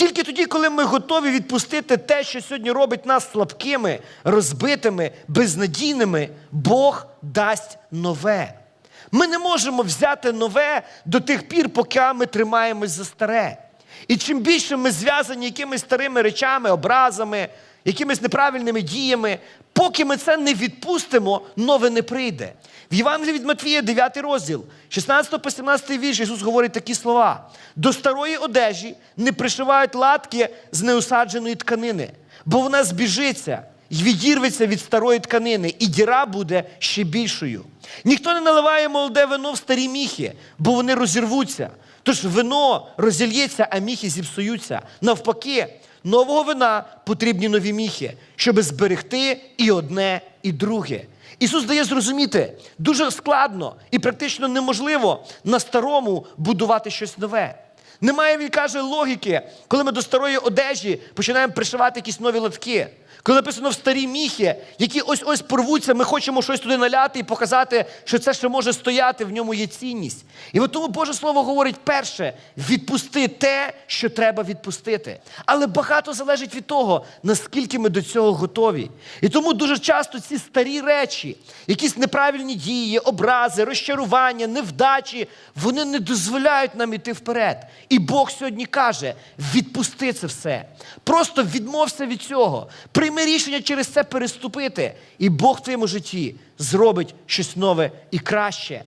Тільки тоді, коли ми готові відпустити те, що сьогодні робить нас слабкими, розбитими, безнадійними, Бог дасть нове. Ми не можемо взяти нове до тих пір, поки ми тримаємось за старе. І чим більше ми зв'язані якимись старими речами, образами, якимись неправильними діями, поки ми це не відпустимо, нове не прийде. В Євангелії від Матвія, 9 розділ, 16 по 17 вірш, Ісус говорить такі слова: до старої одежі не пришивають латки з неусадженої тканини, бо вона збіжиться й відірветься від старої тканини, і діра буде ще більшою. Ніхто не наливає молоде вино в старі міхи, бо вони розірвуться. Тож вино розільється, а міхи зіпсуються. Навпаки, нового вина потрібні нові міхи, щоб зберегти і одне, і друге. Ісус дає зрозуміти, дуже складно і практично неможливо на старому будувати щось нове. Немає, він каже, логіки, коли ми до старої одежі починаємо пришивати якісь нові латки. Коли написано в старі міхи, які ось ось порвуться, ми хочемо щось туди наляти і показати, що це ще може стояти, в ньому є цінність. І от тому Боже Слово говорить: перше, відпусти те, що треба відпустити. Але багато залежить від того, наскільки ми до цього готові. І тому дуже часто ці старі речі, якісь неправильні дії, образи, розчарування, невдачі, вони не дозволяють нам іти вперед. І Бог сьогодні каже: відпусти це все. Просто відмовся від цього. Прийми рішення через це переступити. І Бог в твоєму житті зробить щось нове і краще.